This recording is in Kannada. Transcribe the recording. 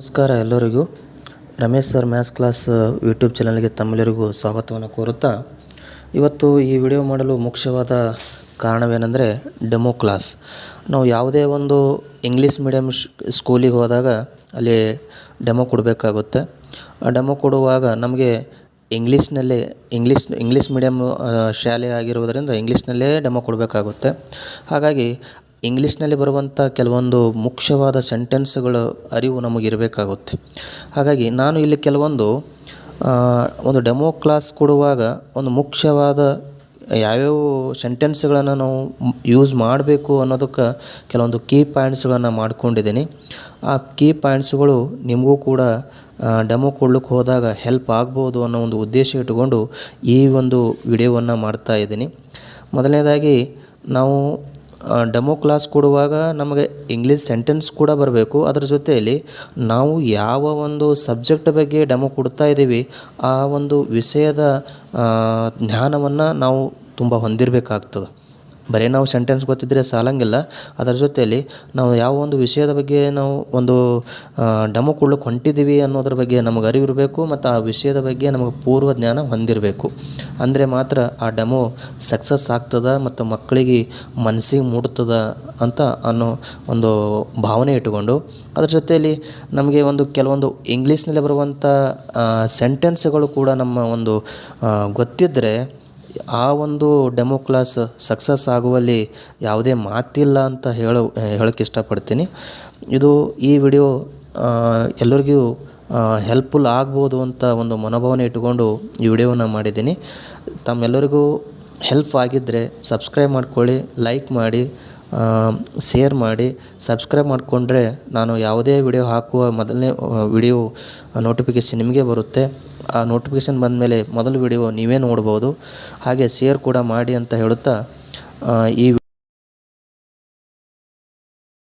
ನಮಸ್ಕಾರ ಎಲ್ಲರಿಗೂ. Ramesh sir maths class YouTube ಚಾನಲ್ಗೆ ತಮ್ಮೆಲ್ಲರಿಗೂ ಸ್ವಾಗತವನ್ನು ಕೋರುತ್ತಾ, ಇವತ್ತು ಈ ವಿಡಿಯೋ ಮಾಡಲು ಮುಖ್ಯವಾದ ಕಾರಣವೇನೆಂದರೆ ಡೆಮೋ ಕ್ಲಾಸ್. ನಾವು ಯಾವುದೇ ಒಂದು ಇಂಗ್ಲೀಷ್ ಮೀಡಿಯಮ್ ಸ್ಕೂಲಿಗೆ ಹೋದಾಗ ಅಲ್ಲಿ ಡೆಮೋ ಕೊಡಬೇಕಾಗುತ್ತೆ. ಆ ಡೆಮೋ ಕೊಡುವಾಗ ನಮಗೆ ಇಂಗ್ಲೀಷ್ನಲ್ಲೇ, ಇಂಗ್ಲೀಷ್ ಇಂಗ್ಲೀಷ್ ಮೀಡಿಯಮ್ ಶಾಲೆ ಆಗಿರುವುದರಿಂದ ಇಂಗ್ಲೀಷ್ನಲ್ಲೇ ಡೆಮೋ ಕೊಡಬೇಕಾಗುತ್ತೆ. ಹಾಗಾಗಿ ಇಂಗ್ಲೀಷ್ನಲ್ಲಿ ಬರುವಂಥ ಕೆಲವೊಂದು ಮುಖ್ಯವಾದ ಸೆಂಟೆನ್ಸ್ಗಳ ಅರಿವು ನಮಗಿರಬೇಕಾಗುತ್ತೆ. ಹಾಗಾಗಿ ನಾನು ಇಲ್ಲಿ ಕೆಲವೊಂದು ಒಂದು ಡೆಮೋ ಕ್ಲಾಸ್ ಕೊಡುವಾಗ ಒಂದು ಮುಖ್ಯವಾದ ಯಾವ್ಯಾವ ಸೆಂಟೆನ್ಸ್ಗಳನ್ನು ನಾವು ಯೂಸ್ ಮಾಡಬೇಕು ಅನ್ನೋದಕ್ಕೆ ಕೆಲವೊಂದು ಕೀ ಪಾಯಿಂಟ್ಸ್ಗಳನ್ನು ಮಾಡಿಕೊಂಡಿದ್ದೀನಿ. ಆ ಕೀ ಪಾಯಿಂಟ್ಸ್ಗಳು ನಿಮಗೂ ಕೂಡ ಡೆಮೋ ಕೊಡ್ಲಿಕ್ಕೆ ಹೋದಾಗ ಹೆಲ್ಪ್ ಆಗ್ಬೋದು ಅನ್ನೋ ಒಂದು ಉದ್ದೇಶ ಇಟ್ಟುಕೊಂಡು ಈ ಒಂದು ವಿಡಿಯೋವನ್ನು ಮಾಡ್ತಾ ಇದ್ದೀನಿ. ಮೊದಲನೇದಾಗಿ ನಾವು ಡೆಮೋ ಕ್ಲಾಸ್ ಕೊಡುವಾಗ ನಮಗೆ ಇಂಗ್ಲೀಷ್ ಸೆಂಟೆನ್ಸ್ ಕೂಡ ಬರಬೇಕು. ಅದರ ಜೊತೆಯಲ್ಲಿ ನಾವು ಯಾವ ಒಂದು ಸಬ್ಜೆಕ್ಟ್ ಬಗ್ಗೆ ಡೆಮೋ ಕೊಡ್ತಾ ಇದ್ದೀವಿ, ಆ ಒಂದು ವಿಷಯದ ಜ್ಞಾನವನ್ನು ನಾವು ತುಂಬ ಹೊಂದಿರಬೇಕಾಗ್ತದೆ. ಬರೀ ನಾವು ಸೆಂಟೆನ್ಸ್ ಗೊತ್ತಿದ್ದರೆ ಸಾಲಂಗಿಲ್ಲ. ಅದರ ಜೊತೆಯಲ್ಲಿ ನಾವು ಯಾವ ಒಂದು ವಿಷಯದ ಬಗ್ಗೆ ನಾವು ಒಂದು ಡೆಮೊ ಕೊಡ್ಲಿಕ್ಕೆ ಹೊಂಟಿದ್ದೀವಿ ಅನ್ನೋದ್ರ ಬಗ್ಗೆ ನಮಗೆ ಅರಿವಿರಬೇಕು ಮತ್ತು ಆ ವಿಷಯದ ಬಗ್ಗೆ ನಮಗೆ ಪೂರ್ವ ಜ್ಞಾನ ಹೊಂದಿರಬೇಕು. ಅಂದರೆ ಮಾತ್ರ ಆ ಡೆಮೋ ಸಕ್ಸಸ್ ಆಗ್ತದ ಮತ್ತು ಮಕ್ಕಳಿಗೆ ಮನಸ್ಸಿಗೆ ಮೂಡ್ತದ ಅಂತ ಅನ್ನೋ ಒಂದು ಭಾವನೆ ಇಟ್ಟುಕೊಂಡು, ಅದ್ರ ಜೊತೆಯಲ್ಲಿ ನಮಗೆ ಒಂದು ಕೆಲವೊಂದು ಇಂಗ್ಲೀಷ್ನಲ್ಲಿ ಬರುವಂಥ ಸೆಂಟೆನ್ಸ್ಗಳು ಕೂಡ ನಮ್ಮ ಒಂದು ಗೊತ್ತಿದ್ದರೆ ಆ ಒಂದು ಡೆಮೋ ಕ್ಲಾಸ್ ಸಕ್ಸಸ್ ಆಗುವಲ್ಲಿ ಯಾವುದೇ ಮಾತಿಲ್ಲ ಅಂತ ಹೇಳೋ ಹೇಳೋಕ್ಕೆ ಇಷ್ಟಪಡ್ತೀನಿ. ಇದು ಈ ವಿಡಿಯೋ ಎಲ್ಲರಿಗೂ ಹೆಲ್ಪ್ಫುಲ್ ಆಗ್ಬೋದು ಅಂತ ಒಂದು ಮನೋಭಾವನೆ ಇಟ್ಟುಕೊಂಡು ಈ ವಿಡಿಯೋನ ಮಾಡಿದ್ದೀನಿ. ತಮ್ಮೆಲ್ಲರಿಗೂ ಹೆಲ್ಪ್ ಆಗಿದ್ದರೆ ಸಬ್ಸ್ಕ್ರೈಬ್ ಮಾಡ್ಕೊಳ್ಳಿ ಲೈಕ್ ಮಾಡಿ ಶೇರ್ ಮಾಡಿ. ಸಬ್ಸ್ಕ್ರೈಬ್ ಮಾಡಿಕೊಂಡ್ರೆ ನಾನು ಯಾವುದೇ ವಿಡಿಯೋ ಹಾಕುವ ಮೊದಲನೇ ವಿಡಿಯೋ ನೋಟಿಫಿಕೇಷನ್ ನಿಮಗೆ ಬರುತ್ತೆ. ಆ ನೋಟಿಫಿಕೇಶನ್ ಬಂದ ಮೇಲೆ ಮೊದಲ ವಿಡಿಯೋ ನೀವೇ ನೋಡ್ಬೋದು. ಹಾಗೆ ಶೇರ್ ಕೂಡ ಮಾಡಿ ಅಂತ ಹೇಳುತ್ತಾ ಈ